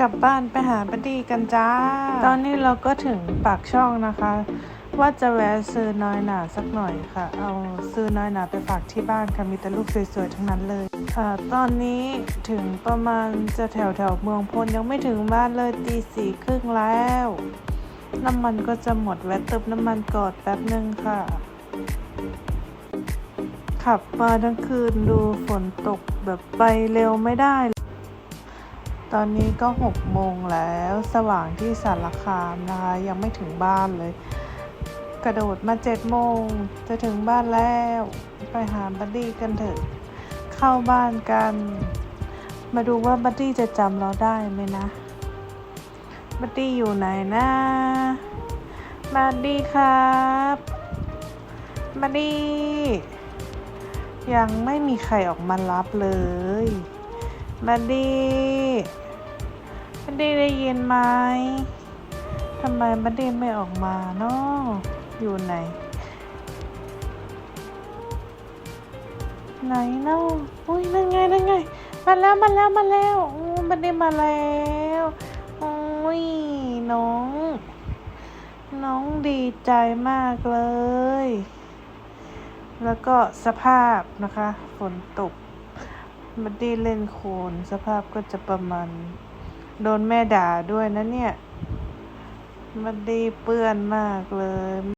กลับบ้านไปหาบัดดี้กันจ้า ตอนนี้เราก็ถึงปากช่องนะคะ ว่าจะแวะซื้อน้อยหนาสักหน่อยค่ะ เอาซื้อน้อยหนาไปฝากที่บ้านค่ะ มีแต่ลูกสวยๆทั้งนั้นเลยค่ะ ตอนนี้ถึงประมาณจะแถวแถวๆเมืองพลยังไม่ถึงบ้านเลยตีสี่ครึ่งแล้ว น้ำมันก็จะหมดแวะเติมน้ำมันก่อนแป๊บนึงค่ะ ขับมาทั้งคืนดูฝนตกแบบไปเร็วไม่ได้ ตอนนี้ก็หกโมงแล้วสว่างที่สารคามนะคะยังไม่ถึงบ้านเลย กระโดดมาเจ็ดโมงจะถึงบ้านแล้ว ไปหาบัดดี้กันเถอะ เข้าบ้านกัน มาดูว่าบัดดี้จะจำเราได้ไหมนะ บัดดี้อยู่ไหนนะบัดดี้ครับบัดดี้ยังไม่มีใครออกมารับเลยบัดดี้ ดี้ได้ยินไหมทำไมบัดดี้ไม่ออกมาเนาะอยู่ไหน ไหนเนาะอุ้ยนั่นไงนั่นไง มาแล้วมาแล้วมาแล้วอู้บัดดี้มาแล้วอุ้ยน้อง น้องดีใจมากเลย แล้วก็สภาพนะคะ ฝนตกบัดดี้เล่นโคลนสภาพก็จะประมาณ โดนแม่ด่าด้วยนะเนี่ย มันดีเปื้อนมากเลย